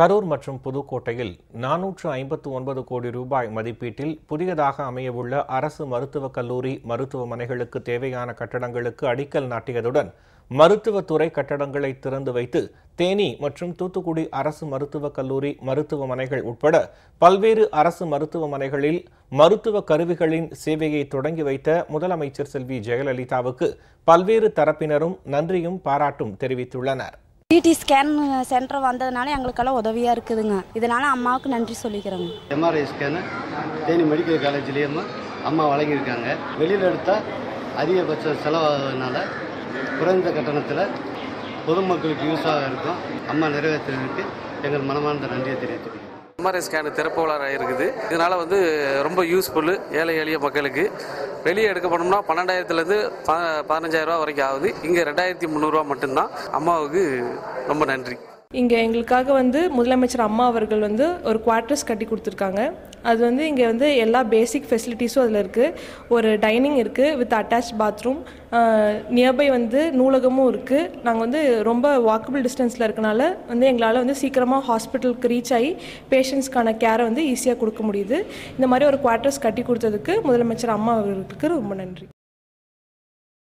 கரூர் மற்றும் புதுக்கோட்டையில் நானூற்று ஐம்பத்து ஒன்பது கோடி ரூபாய் மதிப்பீட்டில் புதியதாக அமையவுள்ள அரசு மருத்துவக் கல்லூரி மருத்துவமனைகளுக்கு தேவையான கட்டடங்களுக்கு அடிக்கல் நாட்டியதுடன் மருத்துவத்துறை கட்டடங்களை திறந்து வைத்து தேனி மற்றும் தூத்துக்குடி அரசு மருத்துவக் கல்லூரி மருத்துவமனைகள் உட்பட பல்வேறு அரசு மருத்துவமனைகளில் மருத்துவ கருவிகளின் சேவையை தொடங்கி வைத்த முதலமைச்சர் செல்வி ஜெயலலிதாவுக்கு பல்வேறு தரப்பினரும் நன்றியும் பாராட்டும் தெரிவித்துள்ளனர். சிடி ஸ்கேன் சென்டர் வந்ததுனால எங்களுக்கெல்லாம் உதவியாக இருக்குதுங்க. இதனால அம்மாவுக்கு நன்றி சொல்லிக்கிறோங்க. எம்ஆர்ஐ ஸ்கேனு தேனி மெடிக்கல் காலேஜ்லேயும் அம்மா வழங்கியிருக்காங்க. வெளியில் எடுத்தால் அதிகபட்ச செலவாகிறதுனால குறைந்த கட்டணத்தில் பொதுமக்களுக்கு யூஸாக இருக்கும். அம்மா நிறைவேற்றுறதுக்கு எங்கள் மனமார்ந்த நன்றியை தெரிவித்துக்கிறேன் எம்ஆர்ஐ ஸ்கேனு திறப்புலாக இருக்குது. இதனால் வந்து ரொம்ப யூஸ்ஃபுல்லு ஏழை எளிய மக்களுக்கு. வெளியே எடுக்க போனோம்னா பன்னெண்டாயிரத்துலேருந்து ப பதினஞ்சாயிரரூவா வரைக்கும் ஆகுது. இங்கே ரெண்டாயிரத்தி முந்நூறுரூவா மட்டும்தான். அம்மாவுக்கு ரொம்ப நன்றி. இங்கே எங்களுக்காக வந்து முதலமைச்சர் அம்மா அவர்கள் வந்து ஒரு குவார்ட்டர்ஸ் கட்டி கொடுத்துருக்காங்க. அது வந்து இங்கே வந்து எல்லா பேசிக் ஃபெசிலிட்டிஸும் அதில் இருக்குது ஒரு டைனிங் இருக்குது வித் அட்டாச் பாத்ரூம் நியர்பை வந்து நூலகமும் இருக்குது நாங்கள் வந்து ரொம்ப வாக்கபிள் டிஸ்டன்ஸில் இருக்கனால வந்து எங்களால் வந்து சீக்கிரமாக ஹாஸ்பிட்டலுக்கு ரீச் ஆகி பேஷண்ட்ஸ்க்கான கேரை வந்து ஈஸியாக கொடுக்க முடியுது. இந்த மாதிரி ஒரு குவார்ட்டர்ஸ் கட்டி கொடுத்ததுக்கு முதலமைச்சர் அம்மா அவர்களுக்கு ரொம்ப நன்றி.